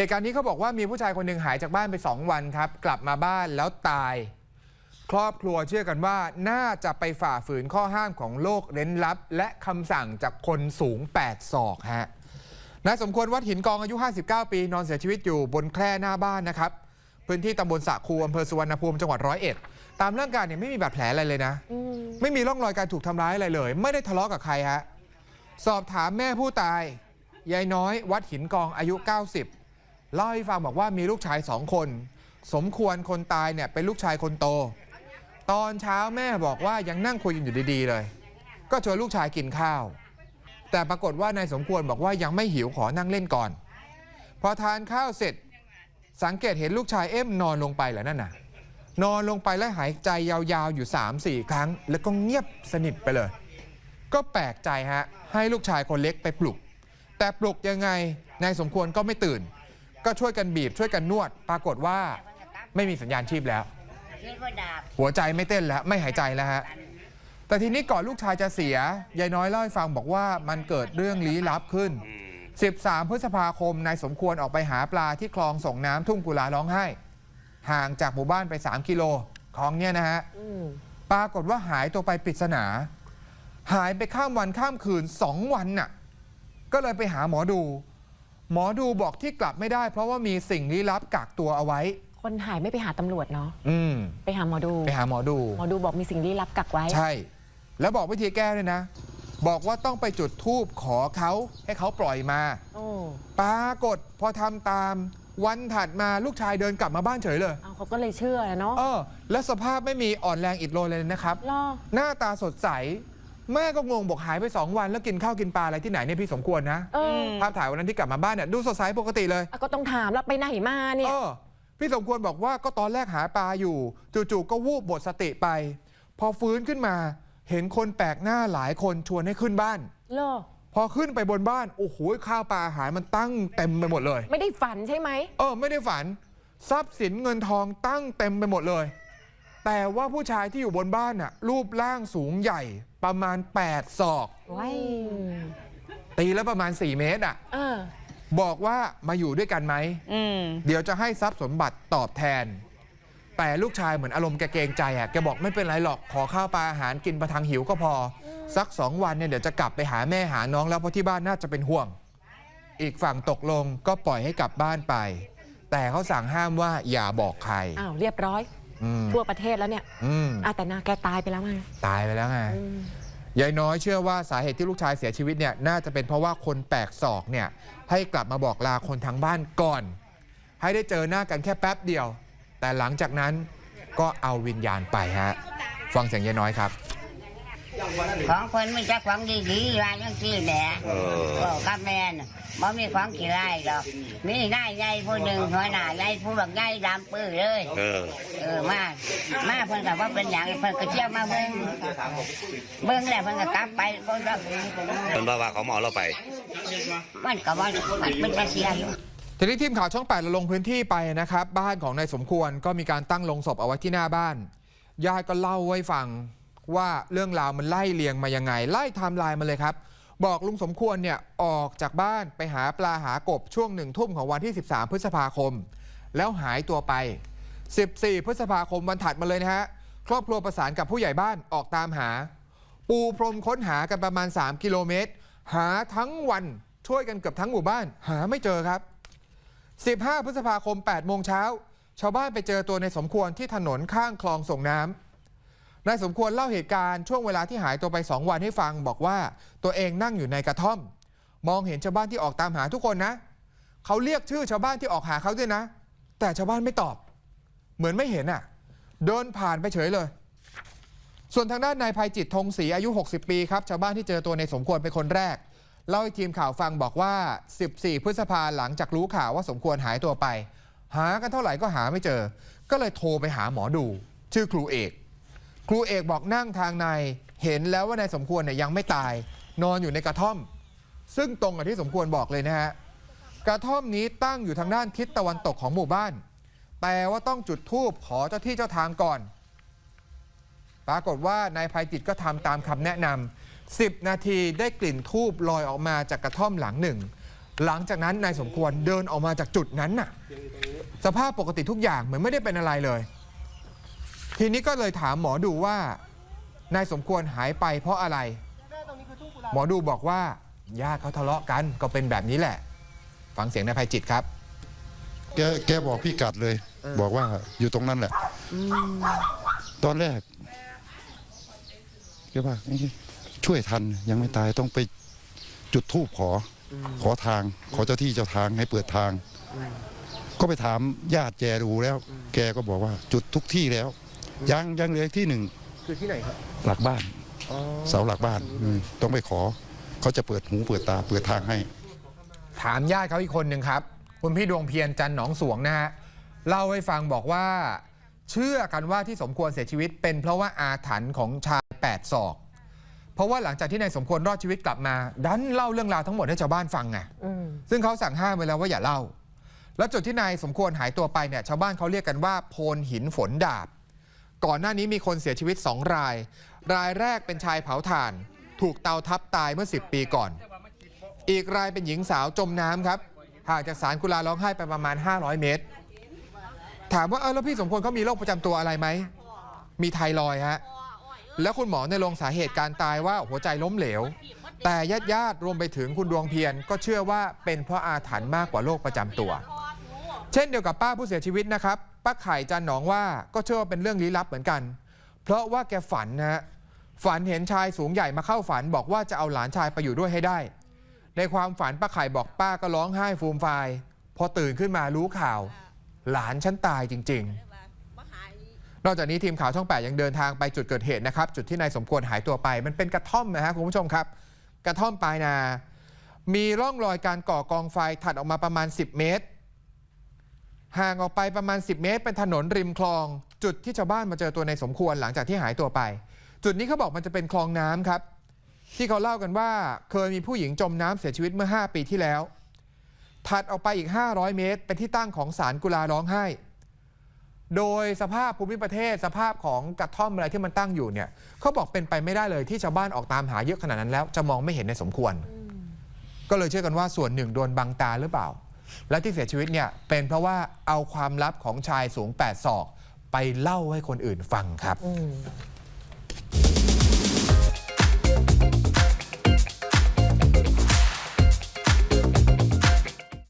เหตุการณ์นี้เขาบอกว่ามีผู้ชายคนหนึ่งหายจากบ้านไป 2 วันครับ กลับมาบ้านแล้วตาย ครอบครัวเชื่อกันว่าน่าจะไปฝ่าฝืนข้อห้ามของโลกเร้นลับ และคำสั่งจากคนสูง 8 ศอกฮะนายสมควรวัดหินกองอายุ 59 ปี นอนเสียชีวิตอยู่บนแคร่หน้าบ้านนะครับ พื้นที่ตำบลสะคูอำเภอสุวรรณภูมิจังหวัดร้อยเอ็ดตามร่างกายเนี่ยไม่มีบาดแผลอะไรเลยนะมไม่มีร่องรอยการถูกทำร้ายอะไรเลย ไม่ได้ทะเลาะกับใครฮะสอบถามแม่ผู้ตายยายน้อย วัดหินกองอายุ 90 เล่าให้ฟังบอกว่ามีลูกชายสองคน สมควรคนตายเนี่ยเป็นลูกชายคนโต ตอนเช้าแม่บอกว่ายังนั่งคุยกันอยู่ดีๆเลย ก็ชวนลูกชายกินข้าว แต่ปรากฏว่านายสมควรบอกว่ายังไม่หิวขอนั่งเล่นก่อน พอทานข้าวเสร็จ สังเกตเห็นลูกชายเอ็มนอนลงไปเหรอนั่นน่ะ นอนลงไปแล้วหายใจยาวๆอยู่ 3-4 ครั้ง แล้วก็เงียบสนิทไปเลย ก็แปลกใจฮะให้ลูกชายคนเล็กไปปลุก แต่ปลุกยังไงนายสมควรก็ไม่ตื่น ก็ช่วยกันบีบช่วยกันนวด ปรากฏว่าไม่มีสัญญาณชีพแล้ว หัวใจไม่เต้นแล้วไม่หายใจแล้วฮะแต่ทีนี้ก่อนลูกชายจะเสียยายน้อยเล่าให้ฟังบอกว่ามันเกิดเรื่องลี้ลับขึ้น 13 พฤษภาคมนายสมควรออกไปหาปลาที่คลองส่งน้ำทุ่งกุลาร้องไห้ ห่างจากหมู่บ้านไป 3 กิโลคลองเนี่ยนะฮะปรากฏว่าหายตัวไปปริศนา หายไปข้ามวันข้ามคืนสองวันน่ะ ก็เลยไปหาหมอดู หมอดูบอกที่กลับไม่ได้ เพราะว่ามีสิ่งลี้ลับกักตัวเอาไว้ คนหายไม่ไปหาตำรวจเนาะอืมไปหาหมอดู ไปหาหมอดู หมอดูบอกมีสิ่งลี้ลับกักไว้ ใช่ แล้วบอกวิธีแก้ด้วยนะ บอกว่าต้องไปจุดธูปขอเขาให้เขาปล่อยมา โอ้ปรากฏพอทำตามวันถัดมาลูกชายเดินกลับมาบ้านเฉยเลย เอาเขาก็เลยเชื่อเนาะเออ และสภาพไม่มีอ่อนแรงอิดโรยเลยนะครับ รอหน้าตาสดใส แม่ก็งงบอกหายไป 2 วันแล้วกินข้าวกินปลาอะไรที่ไหนเนี่ยพี่สมควรนะเออภาพถ่ายวันนั้นที่กลับมาบ้านเนี่ยดูสดใสปกติเลยอะก็ต้องถามแล้วไปไหนมาเนี่ย เออพี่สมควรบอกว่าก็ตอนแรกหาปลาอยู่ จู่ๆก็วูบหมดสติไป พอฟื้นขึ้นมา เห็นคนแปลกหน้าหลายคนชวนให้ขึ้นบ้าน เหรอ พอขึ้นไปบนบ้านโอ้โหข้าวปลาอาหารมันตั้งเต็มไปหมดเลย ไม่ได้ฝันใช่ไหม เออ ไม่ได้ฝัน ทรัพย์สินเงินทองตั้งเต็มไปหมดเลย แต่ว่าผู้ชายที่อยู่บนบ้านน่ะรูปร่างสูงใหญ่ประมาณ 8 ศอกไว้ตีแล้วประมาณ 4 เมตรอะ เออ บอกว่ามาอยู่ด้วยกันไหม อืม เดี๋ยวจะให้ทรัพย์สมบัติตอบแทน แต่ลูกชายเหมือนอารมณ์แกเกรงใจอะแกบอกไม่เป็นไรหรอกขอข้าวปลาอาหารกินประทังหิวก็พอ สักสองวันเนี่ยเดี๋ยวจะกลับไปหาแม่หาน้องแล้วเพราะที่บ้านน่าจะเป็นห่วง อีกฝั่งตกลงก็ปล่อยให้กลับบ้านไป แต่เขาสั่งห้ามว่าอย่าบอกใคร อ้าว เรียบร้อยอืม ทั่วประเทศแล้วเนี่ยอืมอะแต่นาแกตายไปแล้วไงตายไปแล้วไงอืมยายน้อยเชื่อว่าสาเหตุที่ลูกชายเสียชีวิตเนี่ยน่าจะเป็นเพราะว่าคนแปลกศอกเนี่ย ให้กลับมาบอกลาคนทางบ้านก่อน ให้ได้เจอหน้ากันแค่แป๊บเดียว แต่หลังจากนั้นก็เอาวิญญาณไปฮะ ฟังเสียงยายน้อยครับ ของคนมันจะของดีๆว่าจังซี่แหละเออบอกกับแม่นบ่มีของกี่ไรดอก มีนายใหญ่ผู้หนึ่งหัวหน้าใหญ่ผู้บักใหญ่ดำปื้อเลย เออ เออมา มาเพิ่นก็ว่าเป็นหยังเพิ่นก็เที่ยวมาเบิ่งเบิ่งแล้วเพิ่นก็กลับไปเพิ่นก็เป็นว่าว่าเขาเหมาเราไป มันก็ว่ามันเป็นภาษีอยู่ ทีนี้ทีมข่าวช่องแปดเราลงพื้นที่ไปนะครับ บ้านของนายสมควรก็มีการตั้งลงศพเอาไว้ที่หน้าบ้านญาติก็เล่าไว้ฟัง ว่าเรื่องราวมันไล่เลียงมายังไง ไล่ไทม์ไลน์มาเลยครับ บอกลุงสมควรเนี่ยออกจากบ้านไปหาปลาหากบช่วงหนึ่งทุ่มของวันที่ 13 พฤษภาคม แล้วหายตัวไป 14 พฤษภาคมวันถัดมาเลยนะฮะครอบครัวประสานกับผู้ใหญ่บ้านออกตามหา ปูพรมค้นหากันประมาณ 3 กิโลเมตร หาทั้งวันช่วยกันเกือบทั้งหมู่บ้าน หาไม่เจอครับ 15 พฤษภาคม 8 โมงเช้า ชาวบ้านไปเจอตัวในสมควรที่ถนนข้างคลองส่งน้ำ นายสมควรเล่าเหตุการณ์ช่วงเวลาที่หายตัวไป 2 วันให้ฟังบอกว่าตัวเองนั่งอยู่ในกระท่อม มองเห็นชาวบ้านที่ออกตามหาทุกคนนะ เขาเรียกชื่อชาวบ้านที่ออกหาเขาด้วยนะ แต่ชาวบ้านไม่ตอบ เหมือนไม่เห็นอะ เดินผ่านไปเฉยเลย ส่วนทางด้านนายภัยจิตธงศรีอายุ 60 ปีครับชาวบ้านที่เจอตัวในสมควรเป็นคนแรกเล่าให้ทีมข่าวฟังบอกว่า 14 พฤษภาหลังจากรู้ข่าวว่าสมควรหายตัวไป หากันเท่าไหร่ก็หาไม่เจอ ก็เลยโทรไปหาหมอดู ชื่อครูเอก ครูเอกบอกนั่งทางในเห็นแล้วว่านายสมควรเนี่ยยังไม่ตาย นอนอยู่ในกระท่อม ซึ่งตรงกับที่สมควรบอกเลยนะฮะกระท่อมนี้ตั้งอยู่ทางด้านทิศตะวันตกของหมู่บ้าน แต่ว่าต้องจุดธูปขอเจ้าที่เจ้าทางก่อน ปรากฏว่านายภัยจิตก็ทำตามคำแนะนำ10 นาทีได้กลิ่นทูบลอยออกมาจากกระท่อมหลังหนึ่ง หลังจากนั้นนายสมควรเดินออกมาจากจุดนั้นน่ะ สภาพปกติทุกอย่างเหมือนไม่ได้เป็นอะไรเลย ทีนี้ก็เลยถามหมอดูว่านายสมควรหายไปเพราะอะไร หมอดูบอกว่าญาติเขาทะเลาะกันก็เป็นแบบนี้แหละ ฟังเสียงนายภัยจิตครับ แกแกบอกพี่กัดเลย บอกว่าอยู่ตรงนั้นแหละตอนแรกแกว่าเอ๊ะช่วยทันยังไม่ตายต้องไปจุดธูปขออขอทาง ขอเจ้าที่เจ้าทางให้เปิดทาง ก็ไปถามญาติแกดูแล้ว แกก็บอกว่าจุดทุกที่แล้ว ยังยังเหลือที่หนึ่งคือที่ไหนครับหลักบ้านเสาหลักบ้านอืมต้องไปขอ เขาจะเปิดหูเปิดตาเปิดทางให้ ถามญาติเขาอีกคนหนึ่งครับ คุณพี่ดวงเพียรจันทร์หนองสวงนะฮะเล่าให้ฟังบอกว่า เชื่อกันว่าที่สมควรเสียชีวิต เป็นเพราะว่าอาถรรพ์ของชายแปดศอก เพราะว่าหลังจากที่นายสมควรรอดชีวิตกลับมา ดันเล่าเรื่องราวทั้งหมดให้ชาวบ้านฟังไงอืมซึ่งเขาสั่งห้ามไว้แล้วว่าอย่าเล่า แล้วจุดที่นายสมควรหายตัวไปเนี่ยชาวบ้านเขาเรียกกันว่าโพนหินฝนดาบ ก่อนหน้านี้มีคนเสียชีวิต 2 ราย รายแรกเป็นชายเผาถ่าน ถูกเตาทับตายเมื่อ 10 ปีก่อน อีกรายเป็นหญิงสาวจมน้ำครับห่างจากศาลกุลาร้องไห้ไปประมาณ 500 เมตร ถามว่าเออแล้วพี่สมควรเขามีโรคประจำตัวอะไรไหม มีไทรอยฮะ แล้วคุณหมอในลงสาเหตุการตายว่าหัวใจล้มเหลว แต่ญาติญาติๆรวมไปถึงคุณดวงเพียรก็เชื่อว่าเป็นเพราะอาถรรพ์มากกว่าโรคประจำตัว เช่นเดียวกับป้าผู้เสียชีวิตนะครับ ป้าไข่จันหนองว่าก็เชื่อว่าเป็นเรื่องลี้ลับเหมือนกัน เพราะว่าแกฝันนะฮะฝันเห็นชายสูงใหญ่มาเข้าฝัน บอกว่าจะเอาหลานชายไปอยู่ด้วยให้ได้ ในความฝันป้าไข่บอกป้าก็ร้องไห้ฟูมฟายพอตื่นขึ้นมารู้ข่าว หลานฉันตายจริง ๆ นอกจากนี้ทีมข่าวช่อง8ยังเดินทางไปจุดเกิดเหตุนะครับ จุดที่นายสมควรหายตัวไป มันเป็นกระท่อมนะฮะคุณผู้ชมครับ กระท่อมปลายนา มีร่องรอยการก่อกองไฟถัดออกมาประมาณ 10 เมตร ห่างออกไปประมาณ 10 เมตร เป็นถนนริมคลอง จุดที่ชาวบ้านมาเจอตัวในสมควรหลังจากที่หายตัวไป จุดนี้เขาบอกมันจะเป็นคลองน้ำครับ ที่เขาเล่ากันว่าเคยมีผู้หญิงจมน้ำเสียชีวิตเมื่อ 5 ปีที่แล้ว ถัดออกไปอีก 500 เมตร เป็นที่ตั้งของศาลกุลาร้องไห้ โดยสภาพภูมิประเทศ สภาพของกระท่อมอะไรที่มันตั้งอยู่เนี่ยเขาบอกเป็นไปไม่ได้เลยที่ชาวบ้านออกตามหาเยอะขนาดนั้นแล้วจะมองไม่เห็นในสมควร ก็เลยเชื่อกันว่าส่วนหนึ่งโดนบังตาหรือเปล่า และที่เสียชีวิตเนี่ยเป็นเพราะว่าเอาความลับของชายสูง8ศอกไปเล่าให้คนอื่นฟังครับ อืม